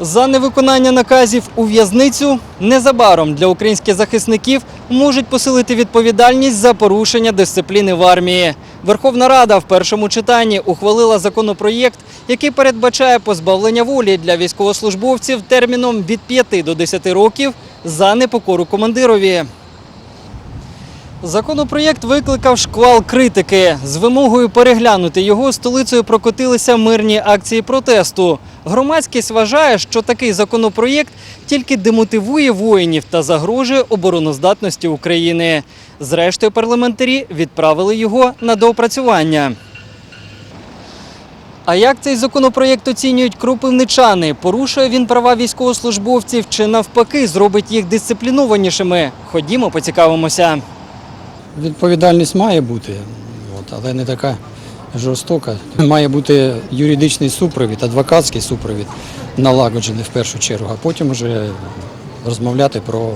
За невиконання наказів у в'язницю незабаром для українських захисників можуть посилити відповідальність за порушення дисципліни в армії. Верховна Рада в першому читанні ухвалила законопроєкт, який передбачає позбавлення волі для військовослужбовців терміном від 5 до 10 років за непокору командирові. Законопроєкт викликав шквал критики. З вимогою переглянути його столицею прокотилися мирні акції протесту. Громадськість вважає, що такий законопроєкт тільки демотивує воїнів та загрожує обороноздатності України. Зрештою, парламентарі відправили його на доопрацювання. А як цей законопроєкт оцінюють кропивничани? Порушує він права військовослужбовців чи навпаки зробить їх дисциплінованішими? Ходімо, поцікавимося. Відповідальність має бути, але не така жорстока. Має бути юридичний супровід, адвокатський супровід налагоджений в першу чергу, а потім вже розмовляти про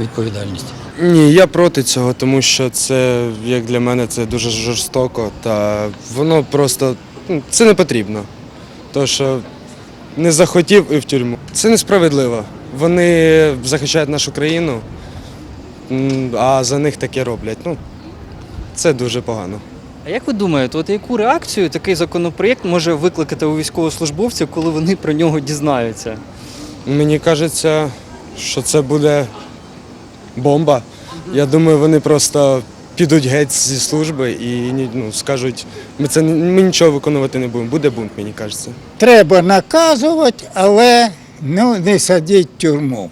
відповідальність. Ні, я проти цього, тому що це, як для мене, це дуже жорстоко та воно просто ну, це не потрібно. То що не захотів і в тюрму. Це несправедливо. Вони захищають нашу країну, а за них таке роблять. Ну, це дуже погано. А як ви думаєте, от яку реакцію такий законопроєкт може викликати у військовослужбовців, коли вони про нього дізнаються? Мені кажеться, що це буде бомба. Я думаю, вони просто підуть геть зі служби і ну, скажуть, ми це ми нічого виконувати не будемо. Буде бунт, мені кажеться. Треба наказувати, але ну, не садити в тюрму.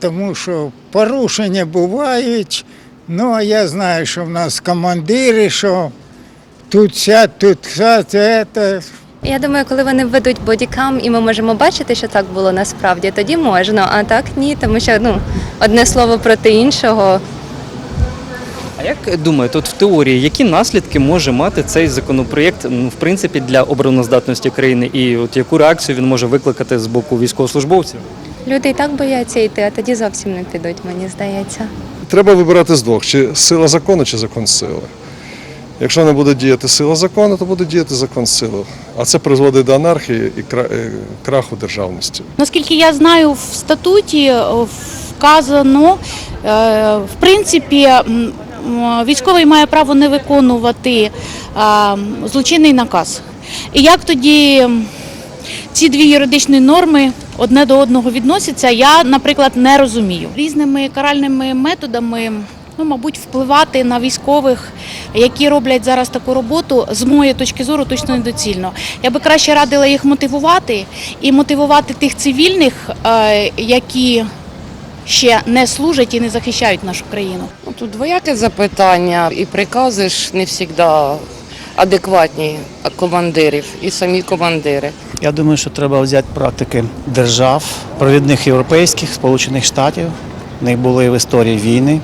Тому що порушення бувають. Ну, а я знаю, що в нас командири, що тут сядь, тут сядь, це. Я думаю, коли вони введуть бодікам, і ми можемо бачити, що так було насправді, тоді можна, а так ні, тому що ну одне слово проти іншого. А як думаєте, от в теорії, які наслідки може мати цей законопроєкт ну, в принципі для обороноздатності країни, і от яку реакцію він може викликати з боку військовослужбовців? Люди і так бояться йти, а тоді зовсім не підуть, мені здається. Треба вибирати з двох: чи сила закону, чи закон сили. Якщо не буде діяти сила закону, то буде діяти закон сили. А це призводить до анархії і е, краху державності. Наскільки я знаю, в статуті е, вказано, е, в принципі, військовий має право не виконувати злочинний наказ. І як тоді ці дві юридичні норми одне до одного відносяться, я, наприклад, не розумію. Різними каральними методами. Ну, мабуть, впливати на військових, які роблять зараз таку роботу, з моєї точки зору, точно недоцільно. Я би краще радила їх мотивувати і мотивувати тих цивільних, е, які ще не служать і не захищають нашу країну. Ну, Тут двояке запитання, і прикази ж не завжди адекватні командирів, і самі командири. Я думаю, що треба взяти практики держав, провідних європейських, Сполучених Штатів. В них були в історії війни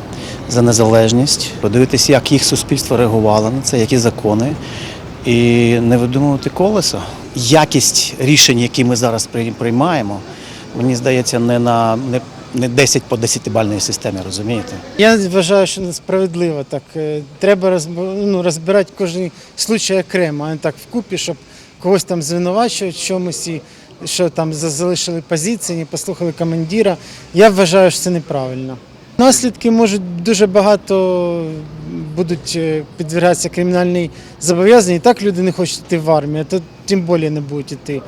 за незалежність, подивитися, як їх суспільство реагувало на це, які закони, і не видумувати колесо. Якість рішень, які ми зараз при- приймаємо, мені здається, не на не, не 10 по 10 бальній системі, розумієте? Я вважаю, що несправедливо так. Е, Треба ну, розбирати кожен случай окремо, а не так вкупі, щоб когось там звинувачувати чомусь, і що там залишили позиції, не послухали командира. Я вважаю, що це неправильно. Наслідки можуть дуже багато будуть е, підвергатися кримінальній зобов'язанні. І так люди не хочуть йти в армію, то тим більше не будуть йти.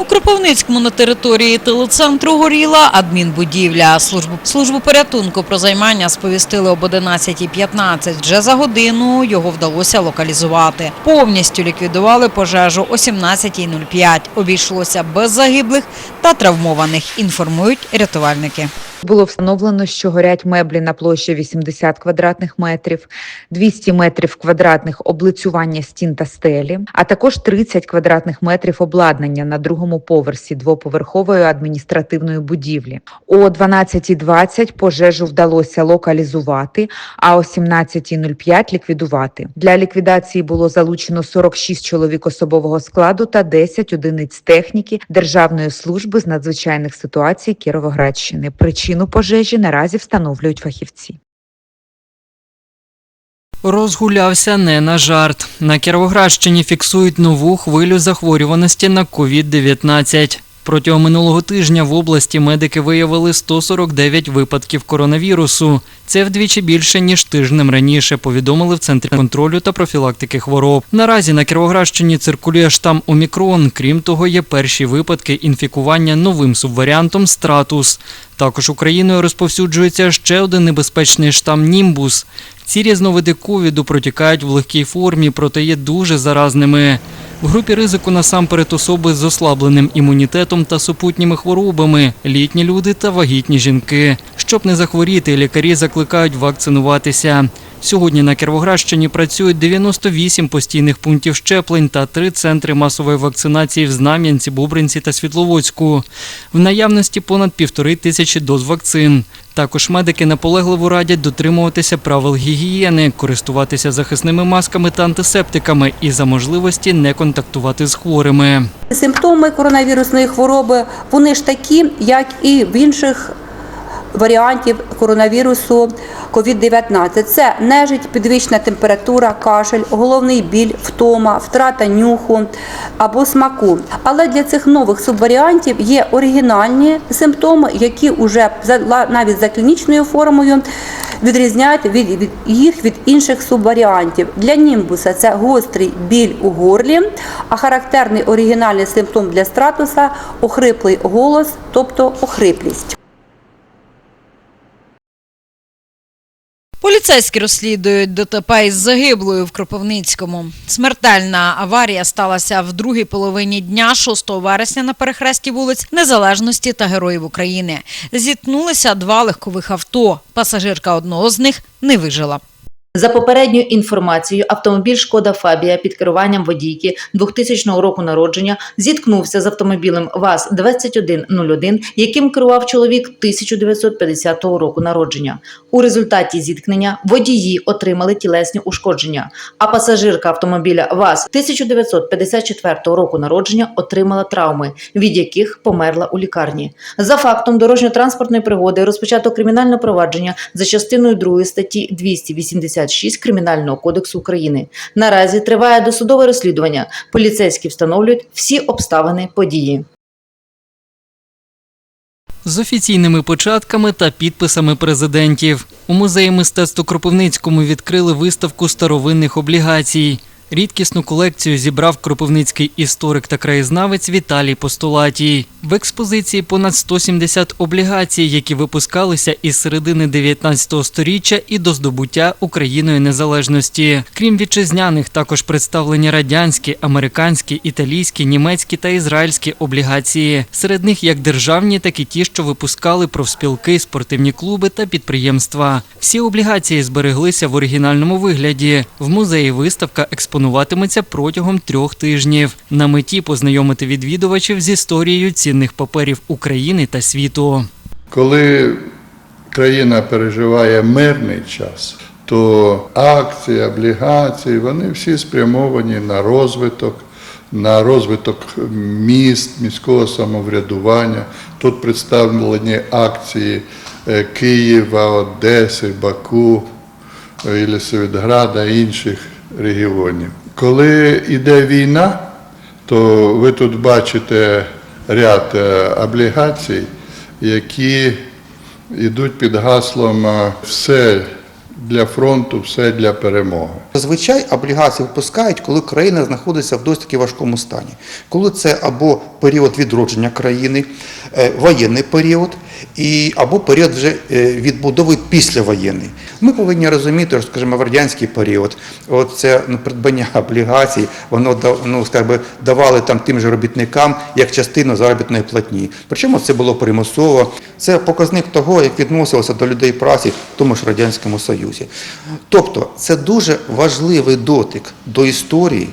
У Кропивницькому на території телецентру горіла адмінбудівля. Службу, службу порятунку про займання сповістили об 11.15. Вже за годину його вдалося локалізувати. Повністю ліквідували пожежу о 17.05. Обійшлося без загиблих та травмованих, інформують рятувальники. Було встановлено, що горять меблі на площі 80 квадратних метрів, 200 метрів квадратних облицювання стін та стелі, а також 30 квадратних метрів обладнання на другому поверсі двоповерхової адміністративної будівлі. О 12.20 пожежу вдалося локалізувати, а о 17.05 ліквідувати. Для ліквідації було залучено 46 чоловік особового складу та 10 одиниць техніки Державної служби з надзвичайних ситуацій Кіровоградщини. Причину пожежі наразі встановлюють фахівці. Розгулявся не на жарт. На Кіровоградщині фіксують нову хвилю захворюваності на COVID-19. Протягом минулого тижня в області медики виявили 149 випадків коронавірусу. Це вдвічі більше ніж тижнем раніше. Повідомили в центрі контролю та профілактики хвороб. Наразі на Кіровоградщині циркулює штам Омікрон. Крім того, є перші випадки інфікування новим субваріантом Стратус. Також Україною розповсюджується ще один небезпечний штам Німбус. Ці різновиди ковіду протікають в легкій формі, проте є дуже заразними. В групі ризику насамперед особи з ослабленим імунітетом та супутніми хворобами, літні люди та вагітні жінки. Щоб не захворіти, лікарі закликають вакцинуватися. Сьогодні на Кіровоградщині працюють 98 постійних пунктів щеплень та три центри масової вакцинації в Знам'янці, Бубринці та Світловодську. В наявності понад півтори тисячі доз вакцин. Також медики наполегливо радять дотримуватися правил гігієни, користуватися захисними масками та антисептиками і за можливості не контактувати з хворими. Симптоми коронавірусної хвороби вони ж такі, як і в інших варіантів коронавірусу COVID-19. Це нежить, підвищена температура, кашель, головний біль, втома, втрата нюху або смаку. Але для цих нових субваріантів є оригінальні симптоми, які вже навіть за клінічною формою відрізняють від, від їх від інших субваріантів. Для німбуса це гострий біль у горлі, а характерний оригінальний симптом для стратуса охриплий голос, тобто охриплість. Поліцейські розслідують ДТП із загиблою в Кропивницькому. Смертельна аварія сталася в другій половині дня 6 вересня на перехресті вулиць Незалежності та Героїв України. Зіткнулися два легкових авто. Пасажирка одного з них не вижила. За попередньою інформацією, автомобіль Шкода Фабія під керуванням водійки 2000 року народження зіткнувся з автомобілем ВАЗ-2101, яким керував чоловік 1950 року народження. У результаті зіткнення водії отримали тілесні ушкодження, а пасажирка автомобіля ВАЗ 1954 року народження отримала травми, від яких померла у лікарні. За фактом дорожньо-транспортної пригоди розпочато кримінальне провадження за частиною 2 статті 286 Кримінального кодексу України. Наразі триває досудове розслідування. Поліцейські встановлюють всі обставини події. З офіційними початками та підписами президентів у музеї мистецтва Кропивницькому відкрили виставку старовинних облігацій. Рідкісну колекцію зібрав кропивницький історик та краєзнавець Віталій Постолатій. В експозиції понад 170 облігацій, які випускалися із середини 19 століття і до здобуття Україною незалежності. Крім вітчизняних, також представлені радянські, американські, італійські, німецькі та ізраїльські облігації. Серед них як державні, так і ті, що випускали профспілки, спортивні клуби та підприємства. Всі облігації збереглися в оригінальному вигляді. В музеї виставка експонуватиметься протягом трьох тижнів. На меті познайомити відвідувачів з історією цінних паперів України та світу. Коли країна переживає мирний час, то акції, облігації, вони всі спрямовані на розвиток, на розвиток міст, міського самоврядування. Тут представлені акції е, Києва, Одеси, Баку, Єлисаветграда інших регіонів. Коли йде війна, то ви тут бачите ряд е, облігацій, які йдуть під гаслом е, все для фронту, все для перемоги. Зазвичай облігації випускають, коли країна знаходиться в досить важкому стані. Коли це або період відродження країни, е, воєнний період, і, або період вже е, відбудови післявоєнний. Ми повинні розуміти, що, скажімо, в радянський період, от це ну, придбання облігацій, воно ну, скажімо, давали там тим же робітникам як частину заробітної платні. Причому це було примусово. Це показник того, як відносилося до людей праці в тому ж Радянському Союзі. Тобто це дуже важливий дотик до історії,